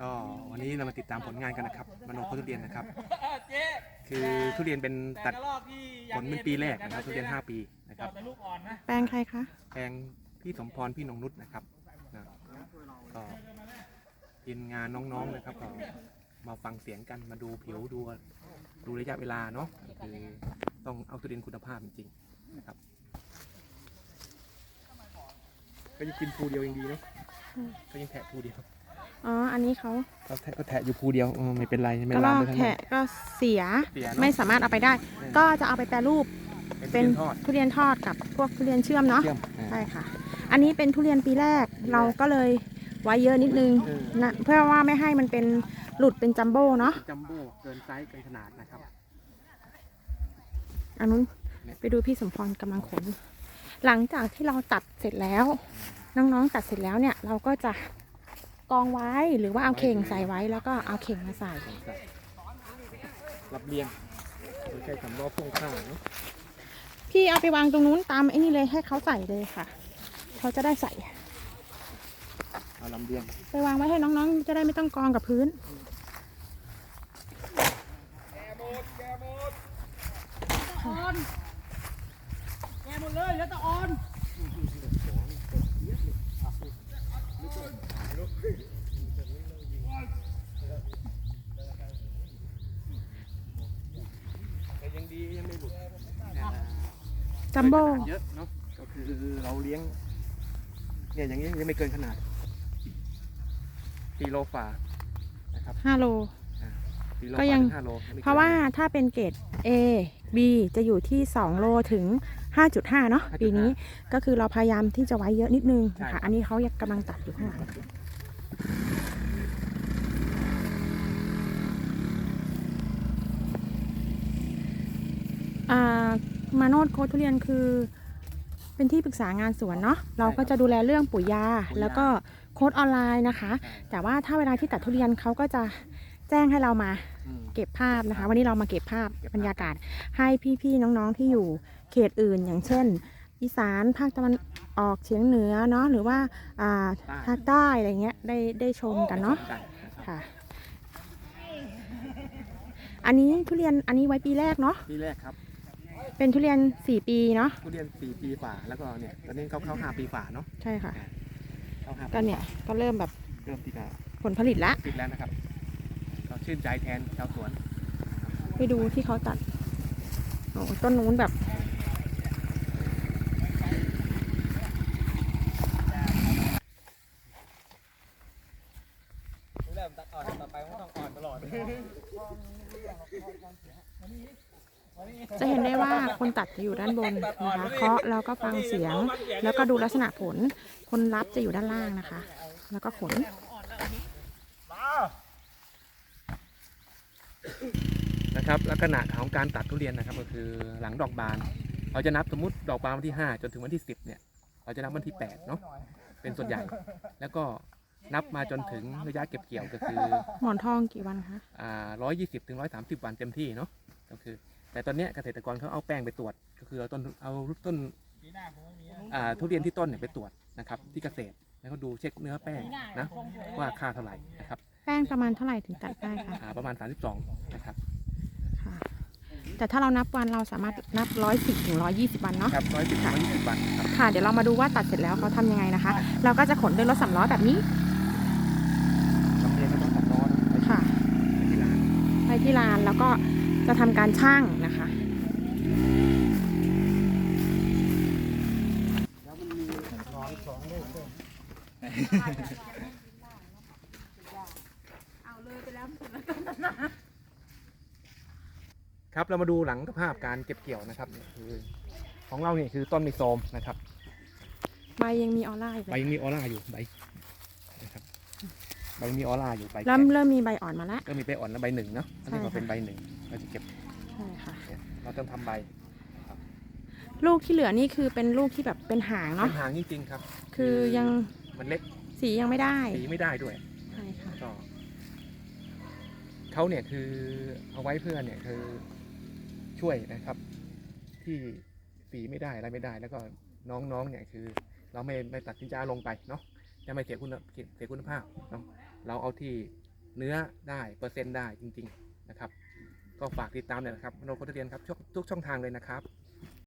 ก็วันนี้เรามาติดตามผลงานกันนะครับมโนโคทุเรียนนะครับเจ๊คือทุเรียนเป็นแต่ตัดกระรอกที่ผลเป็นปีแรกนะครับทุเรียน 5 ปีนะคจรัอบดแต่ลูกอ่อนนะแปลงใครคะแปลงพี่สมพรพี่นงนุชนะครับนะก็ทีมงานน้องๆนะครับก็มาฟังเสียงกันมาดูผิวดูดูระยะเวลาเนาะคือต้องเอาทุเรียนคุณภาพจริงๆนะครับก็ยังกินภูเดียวยังดีเนาะก็ยังแทะภูเดียว อ๋อ อันนี้เขาก็แทะก็แทะอยู่ภูเดียวเออไม่เป็นไรไม่กระรลามอกไปข้างหน้าแทะก็เสียเสียเนอะ ไม่สามารถเอาไปได้ ก็จะเอาไปแปรรูปเป็เป็นนทอดทุเรียนทอดกับพวกทุเรียนเชื่อมเนาะ เชื่อมอ่า ใช่ค่ะ อันนี้เป็นทุเรียนปีแรกเราก็เลยไว้เยอะนิดนึงเออ นะเพื่อว่าไม่ให้มันเป็นหลุดเป็นจัมโบ้เนาะจัมโบ้เกินไซส์เกินขนาดนะครับ อันนู้นเนี่ยไปดูพี่สมพรกำลังขน หลังจากที่เราตัดเสร็จแล้ว น้องๆตัดเสร็จแล้วเนี่ย เราก็จะ กองไว้หรือว่าเอาเข่งใส่ไว้แล้วก็เอาเข่งมาใส่ รับเรียงโดยใช้สำล้อพ่วงข้างเนอะพี่เอาไปวางตรงนู้นตามไอ้นี่เลยให้เขาใส่เลยค่ะ เขาจะได้ใส่ เอาลำเลียงไปวางไว้ให้น้องๆ จะได้ไม่ต้องกองกับพื้นอ่อนแกหมดเลยแล้วแต่อ่อน แต่ยังดียังไม่หลุด จัมโบ้ขนาดเยอะเนาะก็คือเราเลี้ยง เนี่ยอย่างนี้ยังไม่เกินขนาด4โลฝ่านะครับ5โล4โลก็ยังฝ่าถึ5โลไม่กินเพราะว่าถ้าเป็นเกรด A B จะอยู่ที่ 2 โลถึง 5.5 เนาะปีนี้ก็คือเราพยายามที่จะไว้เยอะนิดนึงนะคะอันนี้เขายังกำลังตัดอยู่ข้างหลัง มาโนดโค้ดทุเรียนคือ เป็นที่ปรึกษางานสวนเนาะเราก็จะดูแลเรื่องปุ๋ยยาแล้วก็โค้ดออนไลน์นะคะ แต่ว่าถ้าเวลาที่ตัดทุเรียนเขาก็จะแจ้งให้เรามาอืมเก็บภาพนะคะ วันนี้เรามาเก็บภาพเก็บภาพบรรยากาศให้พี่ๆน้องๆที่อยู่เขตอื่นอย่างเช่น อีสานภาคตะวันออกเฉียงเหนือเนาะหรือว่าอ่าภาคใต้อะไรเงี้ยได้ได้ชมกันเนาะได้นะครับค่ะ อันนี้ทุเรียนอันนี้ไว้ปีแรกเนาะปีแรกครับ เป็นทุเรียน4ปีเนาะทุเรียน4ปีฝ่าแล้วก็เนี่ยตอนนี้เข้าเข้า5ปีฝ่าเนาะใช่ค่ะเข้า5ปีก็เนี่ยก็เริ่มแบบเริ่มที่จะผลผลิตละติดแล้วนะครับก็ชื่นใจแทนชาวสวนไปดูที่เขาตัดโอ้ต้นนู้นแบบเริ่มตัดอ่อนต่อไปมันต้องอ่อนตลอด จะเห็นได้ว่าคนตัดจะอยู่ด้านบนนะคะเคาะแล้วก็ฟังเสียง แล้วก็ดูลักษณะผล คนรับจะอยู่ด้านล่างนะคะ แล้วก็ขนนะครับลักษณะของการตัดทุเรียนนะครับ ก็คือหลังดอกบาน เราจะนับสมมติดอกบานวันที่ 5 จนถึงวันที่ 10เนี่ยเราจะนับวันที่8เนาะเป็นส่วนใหญ่ แล้วก็นับมาจนถึงระยะเก็บเกี่ยวก็คือ หมอนทองกี่วันคะอ่า120ถึง130วันเต็มที่เนาะก็คือ แต่ตอนเนี้ยเกษตรกรเขาเอาแป้งไปตรวจ ก็คือเอาต้นเอาต้นปีหน้าผมไม่มีอ่าทุเรียนที่ต้นเนี่ยไปตรวจนะครับที่เกษตรแล้วก็ดูเช็คเนื้อแป้งนะว่าค่าเท่าไหร่นะครับแป้งประมาณเท่าไหร่ถึงตัดได้คะอ่าประมาณ 32นะครับค่ะ แต่ถ้าเรานับวันเราสามารถนับร้อยสิบถึงร้อยี่สิบวันเนาะ ครับ110ถึง120วันครับค่ะ เดี๋ยวเรามาดูว่าตัดเสร็จแล้วเขาทำยังไงนะคะ เราก็จะขนด้วยรถสำล้อแบบนี้ลำเลียงไม่ต้องตัดล้อนะไปค่ะ ที่ร้านไปที่ลานแล้วก็ จะทำการช่างนะคะครับเรามาดูหลังภาพการเก็บเกี่ยวนะครับนี่คือของเราเนี่ยคือต้นมิโซมนะครับใบยังมีออร่าอยู่ใบยังมีออร่าอยู่ใบนะครับใบมีออร่าอยู่ใบเริ่มแก่เริ่มมีใบอ่อนมาแล้วก็มีใบอ่อนและใบหนึ่งเนาะอันนี้ใช่ก็ค่ะเป็นใบหนึ่ง เราจะเก็บใช่ค่ะเนี่ยเราต้องทำใบลูกที่เหลือนี่คือเป็นลูกที่แบบเป็นหางเป็เนาะนหางจริงๆครับคือยังมันเล็กสียังไม่ได้สีไม่ได้ด้วย ใช่ค่ะก็เขาเนี่ยคือเอาไว้เพื่อเนี่ยคือช่วยนะครับ ที่สีไม่ได้อะไรไม่ได้ แล้วก็น้องๆเนี่ยคือ เราไม่ไม่ตัดสินใจเอาลงไปเนาะจะไม่เสียคุณเสียคุณภาพเนาะเราเอาที่เนื้อได้เปอร์เซ็นต์ได้จริง ๆนะครับ ก็ฝากติดตามเน่ยนะครับมโนโคทเรียนครับทุกช่องทางเลยนะครับ